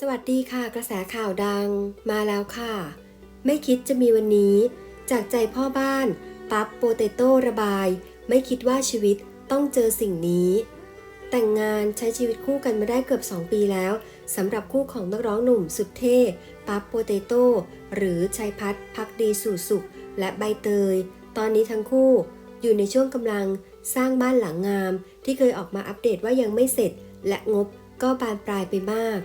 สวัสดีค่ะ กระแสข่าวดังมาแล้วค่ะ ไม่คิดจะมีวันนี้ จากใจพ่อบ้าน ปั๊บโปเตโต้ระบาย ไม่คิดว่าชีวิตต้องเจอสิ่งนี้ แต่งงานใช้ชีวิตคู่กันมาได้เกือบ 2 ปีแล้วสำหรับคู่ของนักร้องหนุ่มสุดเท่ปั๊บโปเตโต้หรือชัยพัฒน์พักดีสู่สุข และใบเตย ตอนนี้ทั้งคู่ อยู่ในช่วงกำลังสร้างบ้านหลังงาม ที่เคยออกมาอัปเดตว่ายังไม่เสร็จ และงบก็บานปลายไปมาก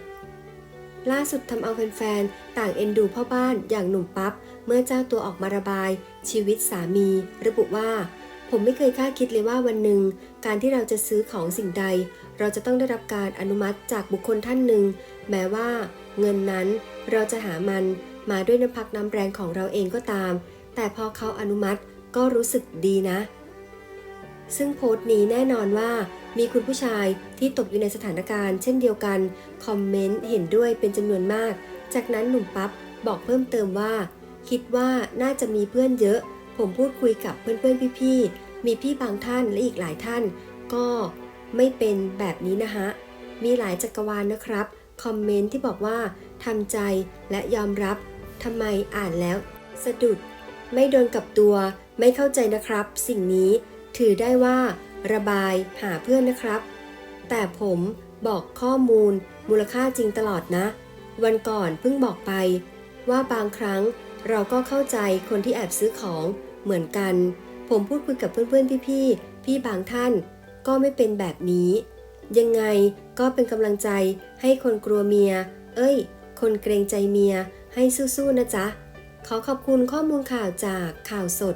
ล่าสุดทำเอาแฟนๆ ต่างเอ็นดูพ่อบ้านอย่างหนุ่มปั๊บ เมื่อเจ้าตัวออกมาระบาย ชีวิตสามี ระบุว่า ผมไม่เคยคาดคิดเลยว่าวันหนึ่ง การที่เราจะซื้อของสิ่งใด เราจะต้องได้รับการอนุมัติจากบุคคลท่านหนึ่ง แม้ว่า เงินนั้นเราจะหามันมาด้วยน้ำพักน้ำแรงของเราเองก็ตาม แต่พอเขาอนุมัติก็รู้สึกดีนะ ซึ่งโพสต์นี้แน่นอนว่า มีคุณผู้ชายที่ตกอยู่ในสถานการณ์เช่นเดียวกันคอมเมนต์เห็นด้วยเป็นจำนวนมาก จากนั้นหนุ่มปั๊บบอกเพิ่มเติมว่า คิดว่าน่าจะมีเพื่อนเยอะ ผมพูดคุยกับเพื่อนๆพี่ๆมีพี่บางท่านและอีกหลายท่าน ก็ไม่เป็นแบบนี้นะฮะมีหลายจักรวาลนะครับคอมเมนต์ที่บอกว่าทำใจและยอมรับทำไมอ่านแล้ว สะดุด ไม่โดนกับตัว ไม่เข้าใจนะครับ สิ่งนี้ถือได้ว่า ระบายหาเพื่อนนะครับ แต่ผมบอกข้อมูลมูลค่าจริงตลอดนะ วันก่อนเพิ่งบอกไป ว่าบางครั้งเราก็เข้าใจคนที่แอบซื้อของเหมือนกัน ผมพูดคุยกับเพื่อนๆพี่ๆพี่บางท่านก็ไม่เป็นแบบนี้ ยังไงก็เป็นกำลังใจให้คนกลัวเมีย เอ้ย คนเกรงใจเมียให้สู้ๆนะจ๊ะ ขอขอบคุณข้อมูลข่าวจากข่าวสด